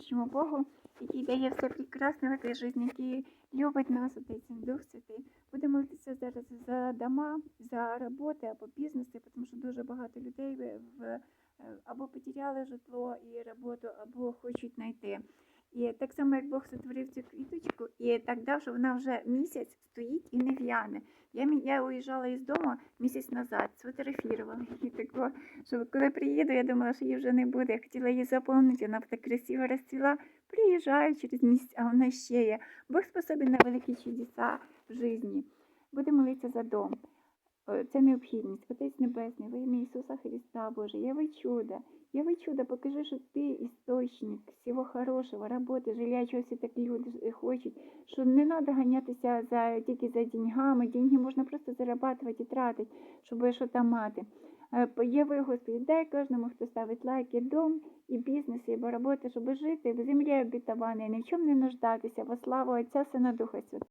всемогущему Богу, який дає все прекрасне в этой житті, який любить нас, Отець Дух Святий. Будемо молитися зараз за дома, за роботи або бізнеси, тому що дуже багато людей в, або потеряли житло і роботу, або хочуть знайти. І так само, як Бог сотворив цю квіточку, і так дав, що вона вже місяць стоїть і не в'яне. Я, я уїжджала із дому місяць назад, сфотографувала її тако, що коли приїду, я думала, що її вже не буде. Я хотіла її заповнити, вона б так красиво розцвіла. Приїжджаю через місяць, а вона ще є. Бог способен на великі чудеса в житті. Будемо молитися за дом. Е, Це необхідність. Отець Небесний, во ім'я Ісуса Христа, Боже, я ви чудо. Я ви чудо, покажи, що ти істочник всього хорошого, роботи, жилья, чого всі так люди хочуть, що не треба ганятися за, тільки за деньгами. Деньги можна просто зарабатувати і тратити, щоб що там мати. Е, Є ви, Господи, дай кожному, хто ставить лайки, дом і бізнес, і роботи, щоб жити в землі обітованій, ні в чому не нуждатися, во славу Отця, Сина, Духа Святого.